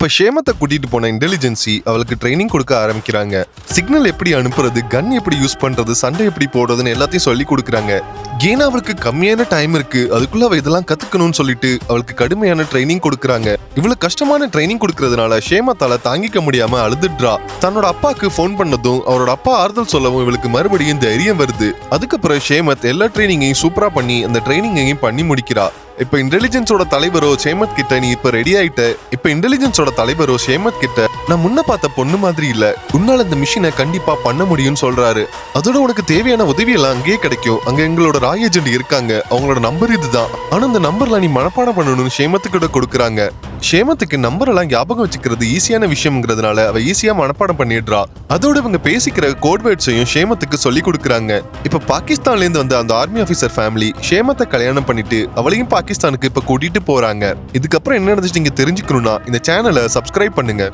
இப்ப ஷேமத்தை கூட்டிட்டு போன இன்டெலிஜென்சி அவளுக்கு ட்ரைனிங் கொடுக்க ஆரம்பிக்கிறாங்க. சிக்னல் எப்படி அனுப்புறது கன் எப்படி யூஸ் பண்றது சண்டை எப்படி போடுறதுன்னு எல்லாத்தையும் சொல்லி கொடுக்குறாங்க. ஏன்னா அவளுக்கு கம்மியான டைம் இருக்கு அதுக்குள்ள அவ இதெல்லாம் கத்துக்கணும்னு சொல்லிட்டு அவளுக்கு கடுமையான ட்ரைனிங் கொடுக்குறாங்க. இவ்வளவு கஷ்டமான ட்ரைனிங் கொடுக்கறதுனால ஷேமத்தால தாங்கிக்க முடியாம அழுதுடுறா. தன்னோட அப்பாக்கு ஃபோன் பண்ணதும் அவரோட அப்பா ஆறுதல் சொல்லவும் இவளுக்கு மறுபடியும் தைரியம் வருது. அதுக்கப்புறம் ஷேமத் எல்லா ட்ரைனிங்கையும் சூப்பரா பண்ணி அந்த ட்ரைனிங்கையும் பண்ணி முடிக்கிறா. இப்ப இன்டெலிஜென்ஸோட தலைவரோ சேமத் கிட்ட நீ இப்ப ரெடி ஆயிட்ட. இப்ப இன்டெலிஜென்ஸோட தலைவரோ ஷேமத் கிட்ட நான் முன்ன பார்த்த பொண்ணு மாதிரி இல்ல. உன்னால இந்த மிஷினை கண்டிப்பா பண்ண முடியும்னு சொல்றாரு. அதோட உனக்கு தேவையான உதவி எல்லாம் அங்கேயே கிடைக்கும். அங்க எங்களோட ராய் ஏஜென்ட் இருக்காங்க. அவங்களோட நம்பர் இதுதான். ஆனா அந்த நம்பர்ல நீ மனப்பாடம் பண்ணணும்னு சேமத்துக்கிட்ட கொடுக்குறாங்க. ஷேமத்துக்கு நம்பர் எல்லாம் ஞாபகம் வச்சுக்கிறது ஈஸியான விஷயம்ங்கிறதுனால அவ ஈஸியா மனப்பாடம் பண்ணிடுறா. அதோட இவங்க பேசிக்கிற கோட்வேர்ட்ஸையும் ஷேமத்துக்கு சொல்லி கொடுக்குறாங்க. இப்ப பாகிஸ்தான்ல இருந்து வந்த அந்த ஆர்மி ஆபீசர் ஃபேமிலி ஷேமத்தை கல்யாணம் பண்ணிட்டு அவளையும் பாகிஸ்தானுக்கு இப்ப கூட்டிட்டு போறாங்க. இதுக்கப்புறம் என்ன நடந்துச்சு நீங்க தெரிஞ்சுக்கணும்னா இந்த சேனலை சப்ஸ்கிரைப் பண்ணுங்க.